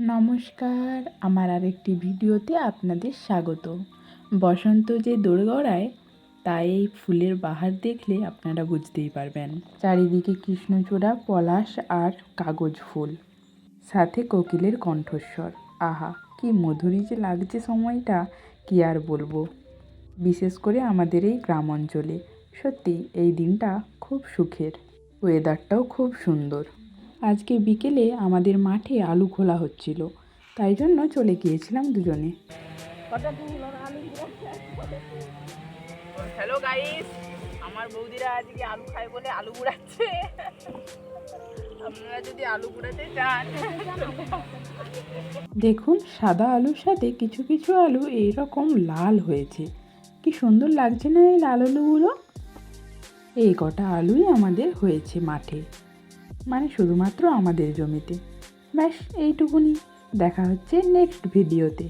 নমস্কার, আমার আরেকটি ভিডিওতে আপনাদের স্বাগত। বসন্ত যে দোরগড়ায়, তাই এই ফুলের বাহার দেখলে আপনারা বুঝতেই পারবেন। চারিদিকে কৃষ্ণচূড়া, পলাশ আর কাগজ ফুল। সাথে কোকিলের কণ্ঠস্বর। আহা, কি মধুরী যে লাগছে সময়টা, কি আর বলব? বিশেষ করে আমাদের এই গ্রাম অঞ্চলে। সত্যি এই দিনটা খুব সুখের। ওয়েদারটাও খুব সুন্দর। আজকে বিকেলে আমাদের মাঠে আলু খোলা হচ্ছিল তাই জন্য চলে গিয়েছিলাম দুজনে। হ্যালো গাইস আমার বৌদিরা আজকে আলু খায় বলে আলু গুড়াচ্ছে আপনারা যদি আলু গুড়াতে চান। দেখুন সাদা আলুর সাথে কিছু কিছু আলু এইরকম লাল হয়েছে। কি সুন্দর লাগছে না এই লাল আলুগুলো? এই কটা আলুই আমাদের হয়েছে মাঠে। মানে শুধুমাত্র আমাদের জমিতে। ব্যাস এইটুকুনি। দেখা হচ্ছে নেক্সট ভিডিওতে